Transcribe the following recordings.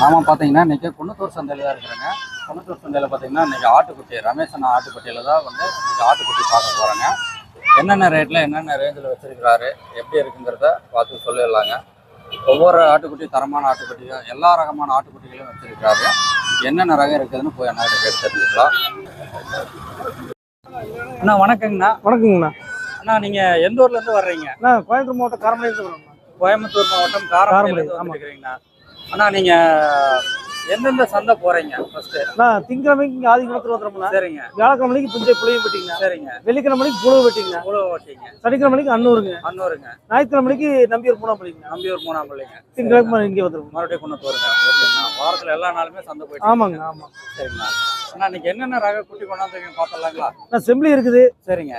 நாம பார்த்தீங்கன்னா இன்னைக்கு குன்னத்தூர் சந்தையில் தான் இருக்கிறேங்க. குன்னத்தூர் சந்தையில் பார்த்தீங்கன்னா இன்னைக்கு ஆட்டுக்குட்டி ரமேஷ் அண்ணா ஆட்டுக்குட்டியில் தான் வந்து இன்னைக்கு ஆட்டுக்குட்டி பார்க்க போகிறாங்க என்னென்ன ரேட்டில் என்னென்ன ரேஞ்சில் வச்சிருக்கிறாரு எப்படி இருக்குங்கிறத பார்த்து சொல்லிடலாங்க. ஒவ்வொரு ஆட்டுக்குட்டி தரமான ஆட்டுக்குட்டியும் எல்லா ரகமான ஆட்டுக்குட்டிகளையும் வச்சிருக்கிறாரு. என்னென்ன ரகம் இருக்குதுன்னு போய் அண்ணா கிட்ட தெரிஞ்சுக்கலாம். அண்ணா வணக்கங்கண்ணா. வணக்கங்கண்ணா. அண்ணா நீங்கள் எந்த ஊர்லேருந்து வர்றீங்க? நான் கோயம்புத்தூர் மாவட்டம் வரேன் கோயம்புத்தூர் மாவட்டம் காரமடை, காரமடையிலேருந்து ஆமா. அண்ணா நீங்கள் எந்தெந்த சந்தை போகிறீங்க ஃபஸ்ட்டு நான் திங்கக்கிழமைக்கு இங்கே ஆதி குணத்தில் வந்துடும்ண்ணா சரிங்க. வியாழக்கிழமைக்கு புஞ்சை புளியும் வெட்டிங்கண்ணா சரிங்க. வெள்ளிக்கிழமைக்கு புழுவு வெட்டிங்கண்ணா உழவு ஓட்டிங்க சனிக்கிழமைக்கு அன்னூருங்க. அன்னூருங்க. ஞாயிற்றுக்கிழமைக்கு நம்பியூர் மூணாம் பள்ளிங்கண்ணா நம்பியூர் மூணாம் பிள்ளைங்க. திங்கக்கிழமை இங்கே வந்துடும் மறுபடியும் கொண்டு போருங்க ஓகேண்ணா வாரத்தில் எல்லா நாளுமே சந்தை போயிட்டு ஆமாங்க ஆமாம் சரிங்கண்ணா அண்ணா இன்னைக்கு என்னென்ன ரக குட்டி கொண்டாந்துருக்கீங்க பார்த்துடலாங்களா? நான் செம்பிளி இருக்குது. சரிங்க.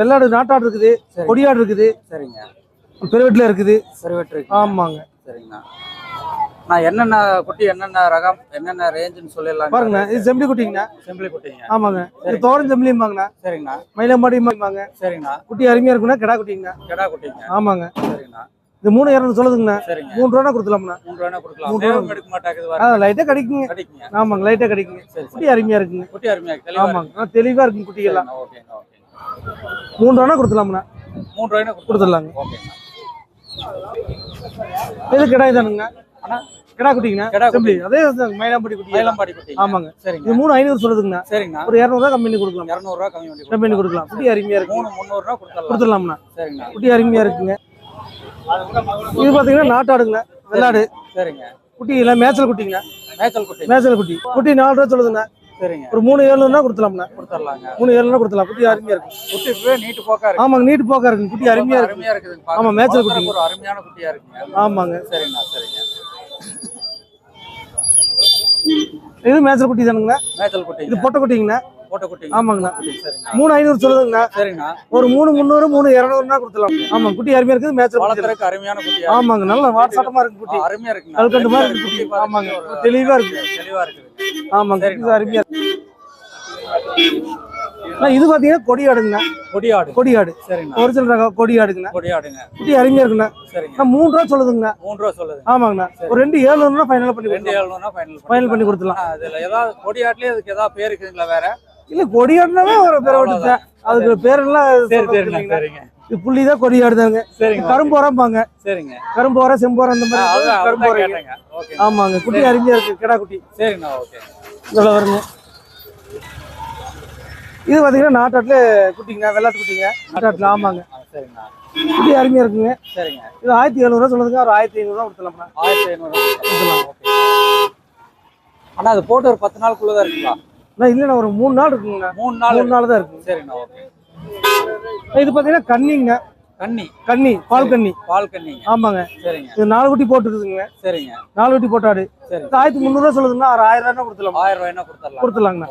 வெள்ளாடு நாட்டாடு இருக்குது. கொடியாடு இருக்குது. சரிங்க. பெருவெட்டில் இருக்குது. வெற்றி ஆமாங்க. சரிங்கண்ணா. நான் என்னென்ன குட்டி என்னென்ன ரகம் என்னென்ன ரேஞ்சுன்னு சொல்லிடலாம். பாருங்கண்ணா இது செம்பிளி குட்டிங்கண்ணா. செம்பிளி குட்டிங்க. ஆமாங்க. இது தோரம் செம்பிளிம்பாங்கண்ணா. சரிங்கண்ணா. மயிலம்பாடிம்பாங்க சரிங்கண்ணா. குட்டி அருமையாக இருக்குண்ணா கிடா குட்டிங்கண்ணா. கெடா குட்டிங்க. ஆமாங்க. சரிங்கண்ணா. இது மூணு இரநூறு சொல்லுதுங்கண்ணா. சரிங்க. மூணு ரூபா கொடுத்துலாம்ண்ணா மூன்று ரூபா கொடுக்கலாம். மூணு ரூபா. ஆ வர லைட்டாக கிடைக்குங்க. கிடைக்குங்க. ஆமாங்க லைட்டாக கிடைக்குங்க. சரி குட்டி அருமையாக இருக்குங்க. குட்டி அருமையா இருக்கு. ஆமாங்க. தெளிவாக இருக்குங்க குட்டிகள்லாம். ஓகேங்க ஓகேங்க. மூணு ரூபா கொடுத்துலாம்ண்ணா மூணு ரூபாய்னு கொடுத்துடலாங்க. ஓகேங்கண்ணா இது கிடாய் தானுங்க. அண்ணா கிடா குட்டிங்கண்ணா கிடா அதே வந்து மயிலாம்பட்டி குட்டி. மயிலம்பாடி குட்டி. ஆமாங்க. சரிங்க. இது மூணு ஐநூறு சொல்லுதுங்கண்ணா. சரிங்கண்ணா. ஒரு இரநூறுவா கம்மி பண்ணி கொடுக்கலாம். இரநூறுவா கம்மி பண்ணி கம்மி பண்ணி கொடுக்கலாம். குட்டி அருமையாக இருக்கு. மூணு முந்நூறுரூவா கொடுத்துடலாம். கொடுத்துடலாம்ண்ணா. சரிங்கண்ணா. குட்டி அருமையாக இருக்குங்க. இது பார்த்தீங்கன்னா நாட்டாடுங்கண்ணா வெள்ளாடு. சரிங்க. குட்டி இல்லை மேய்ச்சல் குட்டிங்கண்ணா மேய்ச்சல் குட்டி. மேய்ச்சல் குட்டி. குட்டி நாலு ரூபா சொல்லுதுண்ணா. சரிங்க. ஒரு மூணு ஏழுநூறுனா கொடுத்துலாம்ண்ணா கொடுத்துடலாங்க. மூணு ஏழுநூறு கொடுத்துலாம் குட்டி அருமையாக இருக்கு. குட்டி நீட்டு போக்கா இருக்கு. ஆமாங்க நீட்டு போக்கா இருக்குங்க. குட்டி அருமையாக இருக்கு. அருமையா இருக்குது ஆமா, மேய்ச்சல் குட்டி. ஒரு அருமையான குட்டியா இருக்குங்க. ஆமாங்க. சரிங்கண்ணா சரிங்க. இது மேய்ச்சல் குட்டி தானுங்கண்ணா. மேய்ச்சல் இது குட்டிங்க பொட்டை குட்டிங்கண்ணா. போட்ட குட்டி. ஆமாங்கண்ணா. மூணு ஐநூறு சொல்லுதுங்கண்ணா. சரிங்கண்ணா. ஒரு மூணு முந்நூறு மூணு இரநூறுனா கொடுத்துலாம் ஆமாங்க குட்டி அருமையா இருக்குது மேட்ச் வளர்த்துறதுக்கு அருமையான குட்டியா ஆமாங்க நல்ல வாட் சட்டமா இருக்கு குட்டி. அருமையா இருக்குங்க கல்கண்டு மாதிரி இருக்கு குட்டி. குட்டி. ஆமாங்க தெளிவா இருக்கு. தெளிவா இருக்குது ஆமாங்க. இது அருமையா இருக்கு. இது பாத்தீங்கன்னா கொடி ஆடுங்கண்ணா கொடியாடு. கொடி ஆடு சரிங்கண்ணா ஒரிஜினல் ரகம் கொடி ஆடுங்கண்ணா கொடியாடுங்க. குட்டி அருமையா இருக்குண்ணா. சரிங்க. மூணு ரூபா சொல்லுதுங்கண்ணா. மூணு ரூபா சொல்லுது ஆமாங்கண்ணா. ஒரு ரெண்டு ஏழுநூறுனா ஃபைனல் பண்ணி ரெண்டு ஏழுநூறுனா ஃபைனல் ஃபைனல் பண்ணி கொடுத்துலாம் அதுல ஏதாவது கொடியாட்டுலயே அதுக்கு ஏதாவது பேர் இருக்குதுங்களா வேற? இல்ல கொடி ஆடுனாவே ஒரு பேரை விட்டுட்டேன் அதுக்கு பேரெல்லாம் இல்லைங்கண்ணா. சரிங்க. புள்ளி தான் கொடி ஆடுதாங்க சரிங்க கரும்பு உரம்பாங்க சரிங்க. கரும்பு உரம் செம்போரம் அந்த ஆ, மாதிரி கரும்பு உரம் ஆமாங்க குட்டி அருமையா இருக்கு கிடா குட்டி. சரிங்கண்ணா ஓகே. இதில் வருங்க இது பார்த்தீங்கன்னா நாட்டாட்டில் குட்டிங்க வெள்ளாட்டு குட்டிங்க. நாட்டாட்டில் ஆமாங்க. சரிங்கண்ணா. குட்டி அருமையாக இருக்குங்க. சரிங்க. இது ஆயிரத்தி எழுநூறுவா சொல்லுதுங்க ஒரு ஆயிரத்தி ஐநூறுவா கொடுத்துலாம்ண்ணா ஆயிரத்தி ஐநூறு ஓகே அண்ணா அது போட்டு ஒரு பத்து நாளுக்குள்ள தான் இருக்குங்களா? அண்ணா இல்லைண்ணா ஒரு மூணு நாள் இருக்குங்கண்ணா. மூணு நாள் மூணு நாள் தான் இருக்குங்க சரிங்கண்ணா ஓகே. இது பார்த்தீங்கன்னா கன்னிங்க. கன்னி. கன்னி பால் கன்னி. பால் கன்னிங்க. ஆமாங்க. சரிங்க. இது நாலு குட்டி போட்டுருக்குதுங்க சரிங்க. நாலு குட்டி போட்டாடு. சரி. ஆயிரத்தி முந்நூறுவா சொல்லுதுங்கன்னா ஒரு ஆயிரம் ரூபா கொடுத்துலாம் ஆயிரம் ரூபாய்னா கொடுத்துடலாம் கொடுத்துலாங்கண்ணா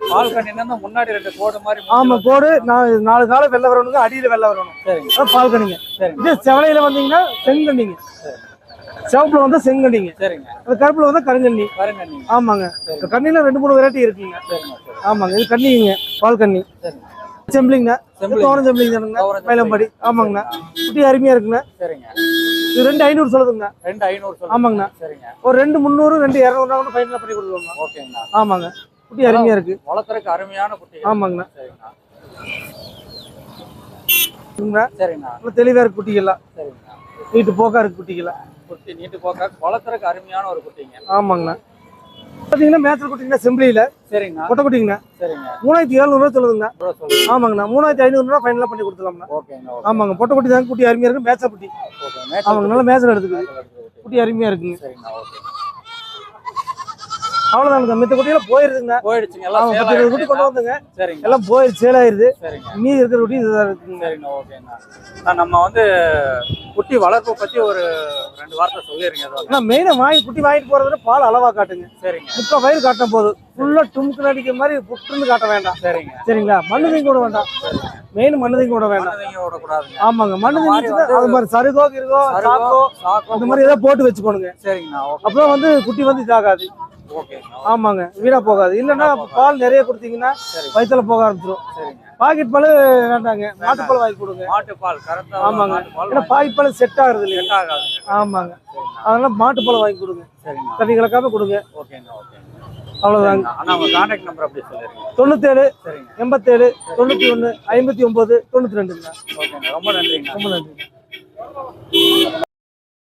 பால் கண்ணினா முன்னாடி ரெண்டு கோடு மாதிரி கோடு. நான் நாலு காலம் வெள்ளை வரணுங்க அடியில் வெள்ளை வரணும். சரிங்க பால் கன்னிங்க சரிங்க இது செவலையில் வந்தீங்கன்னா செங்கண்ணிங்க. சிவப்புல வந்தா செங்கண்ணிங்க. சரிங்க. அது கருப்புல வந்தா கருங்கண்ணி. கருங்கண்ணி. ஆமாங்க. கண்ணில ரெண்டு மூணு வெரைட்டி இருக்குங்க. சரிங்க சரி. ஆமாங்க. இது கண்ணிங்க பால் கண்ணி. சரிங்க செம்பிளிங்கண்ணா செம்பிளிங்க. தோரம் செம்பிளிங்க தானுங்க. மயிலம்பாடி ஆமாங்கண்ணா குட்டி அருமையா இருக்குண்ணா சரிங்க. இது ரெண்டு ஐநூறு சொல்லுதுங்கண்ணா ரெண்டு ஐநூறு ஆமாங்கண்ணா சரிங்க. ஒரு ரெண்டு முந்நூறு ரெண்டு இரநூறுனா கூட ஃபைனலாக பண்ணி கொடுத்துருவோம்ண்ணா ஓகேங்கண்ணா ஆமாங்க. குட்டி அருமையா இருக்கு. வளர்த்துறதுக்கு அருமையான குட்டி ஆமாங்கண்ணா. சரிங்கண்ணா. சரிங்கண்ணா. நல்லா தெளிவா இருக்கு குட்டிகள்லாம். சரிங்கண்ணா. வீட்டு போக்கா இருக்கு குட்டிகள்லாம். குட்டி நீட்டு போக்க வளர்த்துறதுக்கு அருமையான ஒரு குட்டிங்க. ஆமாங்கண்ணா. பார்த்தீங்கன்னா மேய்ச்சல் குட்டிங்கண்ணா செம்பிளியில. சரிங்கண்ணா. கொட்டை குட்டிங்கண்ணா. சரிங்க மூணாயிரத்தி எழுநூறுவா சொல்லுதுங்கண்ணா. ஆமாங்கண்ணா. மூணாயிரத்தி ஐநூறுனா ஃபைனலாக பண்ணி கொடுத்துலாம்ண்ணா ஓகேங்க ஓகே. ஆமாங்க. பொட்டை குட்டி தாங்க குட்டி அருமையா இருக்கு. மேய்ச்சல் குட்டி. ஆமாங்க. நல்ல மேய்ச்சல் எடுத்துக்குது குட்டி குட்டி அருமையா இருக்குங்க. சரிங்கண்ணா ஓகே. அவ்வளோதானுங்க மித்த குட்டியெல்லாம் போயிருதுங்க. போயிடுச்சுங்க. எல்லாம் பத்து குட்டி கொண்டு? வந்துங்க சரிங்க. எல்லாம் போயிடுச்சு சேல் ஆயிருது சரிங்க. மீதி இருக்கிற குட்டி இதுதான் இருக்குங்க. ஓகேண்ணா நான் நம்ம வந்து குட்டி வளர்ப்பை பத்தி ஒரு ரெண்டு வார்த்தை சொல்லிடுங்க மெயினாக வாங்கி குட்டி வாங்கிட்டு போகிறதுல பால் அளவாக காட்டுங்க. சரிங்க. முக்கால் வயிறு காட்டின போதும். ஃபுல்லாக டுமுக்கு அடிக்கிற மாதிரி புட்டுன்னு காட்ட வேண்டாம். சரிங்க. சரிங்களா? மண்ணு தீங்க கூட வேண்டாம். மெயின் மண்ணு தீங்க கூட வேண்டாம். மண்ணதைங்க விடக்கூடாதுங்க. ஆமாங்க. மண்ணு தீங்க அது மாதிரி சருகோ கிருகோ சாக்கோ அந்த மாதிரி ஏதாவது போட்டு வச்சுக்கோணுங்க. சரிங்கண்ணா அப்பதான் வந்து குட்டி வந்து இதாகாது. ஆமாங்க வீணா போகாது. இல்லைன்னா பால் நிறைய கொடுத்தீங்கன்னா வயிற்றுல போக ஆரம்பிச்சிடும் சரிங்க. பாக்கெட் பால் வேண்டாங்க மாட்டுப்பால் வாங்கி கொடுங்க. மாட்டுப்பால் ஆமாங்க. ஏன்னா பாக்கெட் பால் செட் ஆகுறது ஆகாதுங்க. ஆமாங்க. அதனால மாட்டுப்பால் வாங்கி கொடுங்க. சரிங்க. தண்ணி கலக்காம கொடுங்க. உங்க கான்டாக்ட் நம்பர் அப்படியே சொல்லிருங்க தொண்ணூத்தேழு எண்பத்தேழு தொண்ணூத்தி ஒண்ணு ஐம்பத்தி ஒன்பது தொண்ணூத்தி ரெண்டுங்க. ரொம்ப நன்றிங்க. ரொம்ப நன்றி